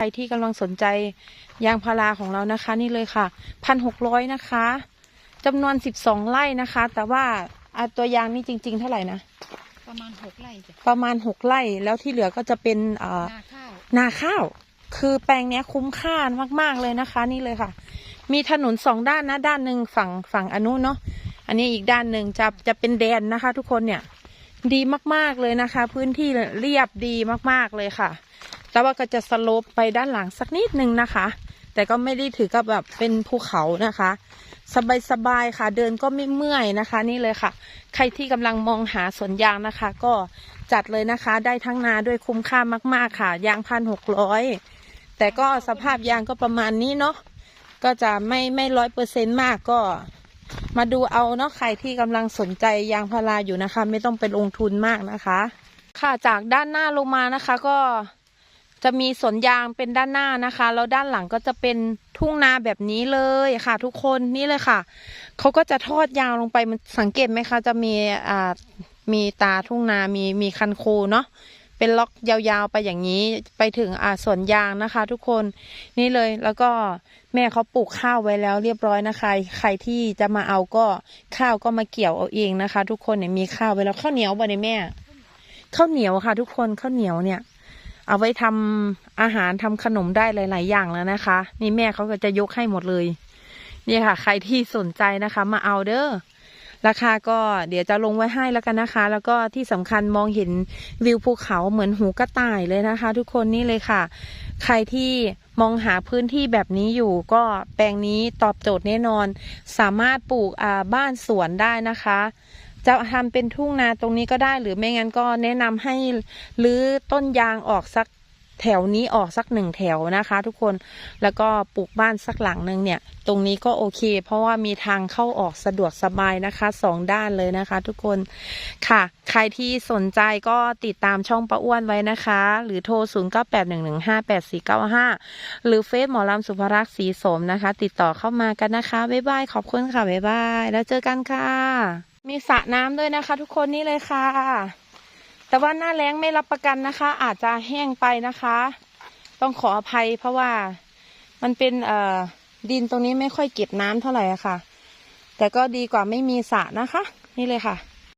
ใครที่กำลังสนใจยางพาราของเรานะคะ นี่เลยค่ะพันหกร้อยนะคะจำนวนสิบสองไร่นะคะ แต่ว่าอะตัวยางนี่จริง ๆ เท่าไหร่นะประมาณหกไร่จ้ะประมาณหกไร่แล้วที่เหลือก็จะเป็นเอ่อนาข้าวนาข้าว คือแปลงเนี้ยคุ้มค่ามาก ๆ เลยนะคะ นี่เลยค่ะ มีถนนสองด้านนะด้านหนึ่งฝั่งฝั่งอนุเนาะอันนี้อีกด้านหนึ่งจะจะเป็นแดนนะคะ ทุกคนเนี่ยดีมากๆเลยนะคะ พื้นที่เรียบดีมากๆเลยค่ะ แต่ว่าก็จะสโลปไปด้านหลังสักนิดนึงนะคะ แต่ก็ไม่ได้ถือกับแบบเป็นภูเขานะคะ สบายๆค่ะ เดินก็ไม่เมื่อยนะคะ นี่เลยค่ะ ใครที่กำลังมองหาสวนยางนะคะ ก็จัดเลยนะคะ ได้ทั้งนาด้วยคุ้มค่ามากๆค่ะ ยางพันหกร้อยแต่ก็สภาพยางก็ประมาณนี้เนาะก็จะไม่ไม่ร้อยเปอร์เซ็นต์มากก็มาดูเอาเนาะใครที่กำลังสนใจยางพาราอยู่นะคะ ไม่ต้องไปลงทุนมากนะคะ ค่ะจากด้านหน้าลงมานะคะ ก็ จะมีสวนยางเป็นด้านหน้านะคะ แล้วด้านหลังก็จะเป็นทุ่งนาแบบนี้เลยค่ะ ทุกคนนี่เลยค่ะเขาก็จะทอดยาวลงไปมันสังเกตไหมคะ จะมีอ่ามีตาทุ่งนา มีมีคันโคเนาะเป็นล็อกยาวๆไปอย่างนี้ไปถึงอ่าสวนยางนะคะ ทุกคนนี่เลยแล้วก็แม่เขาปลูกข้าวไว้แล้วเรียบร้อยนะคะ ใครที่จะมาเอาก็ข้าวก็มาเกี่ยวเอาเองนะคะ ทุกคนเนี่ยมีข้าวไว้แล้วข้าวเหนียวบ่เนี่ยแม่ข้าวเหนียวค่ะ ทุกคนข้าวเหนียวเนี่ย เอาไว้ทำอาหารทำขนมได้หลาย ๆ อย่างแล้วนะคะ นี่แม่เขาก็จะยกให้หมดเลย นี่ค่ะ ใครที่สนใจนะคะ มาเอาเด้อราคาก็เดี๋ยวจะลงไว้ให้แล้วกันนะคะ แล้วก็ที่สำคัญมองเห็นวิวภูเขาเหมือนหูกระต่ายเลยนะคะ ทุกคนนี่เลยค่ะ ใครที่มองหาพื้นที่แบบนี้อยู่ก็แปลงนี้ตอบโจทย์แน่นอน สามารถปลูกบ้านสวนได้นะคะ จะทำเป็นทุ่งนาตรงนี้ก็ได้หรือไม่งั้นก็แนะนำให้รื้อต้นยางออกสักแถวนี้ออกสักหนึ่งแถวนะคะ ทุกคนแล้วก็ปลูกบ้านสักหลังหนึ่งเนี่ย ตรงนี้ก็โอเค เพราะว่ามีทางเข้าออกสะดวกสบายนะคะสองด้านเลยนะคะ ทุกคนค่ะ ใครที่สนใจก็ติดตามช่องป้าอ้วนไว้นะคะ หรือโทร 0 9 8 1 1 5 8 4 9 5 หรือเฟซหมอลำสุภรักษ์ศรีสมนะคะ ติดต่อเข้ามากันนะคะ บ๊ายบาย ขอบคุณค่ะ บ๊ายบาย แล้วเจอกันค่ะ มีสระน้ำด้วยนะคะ ทุกคนนี่เลยค่ะ แต่ว่าหน้าแล้งไม่รับประกันนะคะ อาจจะแห้งไปนะคะ ต้องขออภัยเพราะว่ามันเป็นเอ่อดินตรงนี้ไม่ค่อยเก็บน้ำเท่าไหร่ค่ะ แต่ก็ดีกว่าไม่มีสระนะคะ นี่เลยค่ะ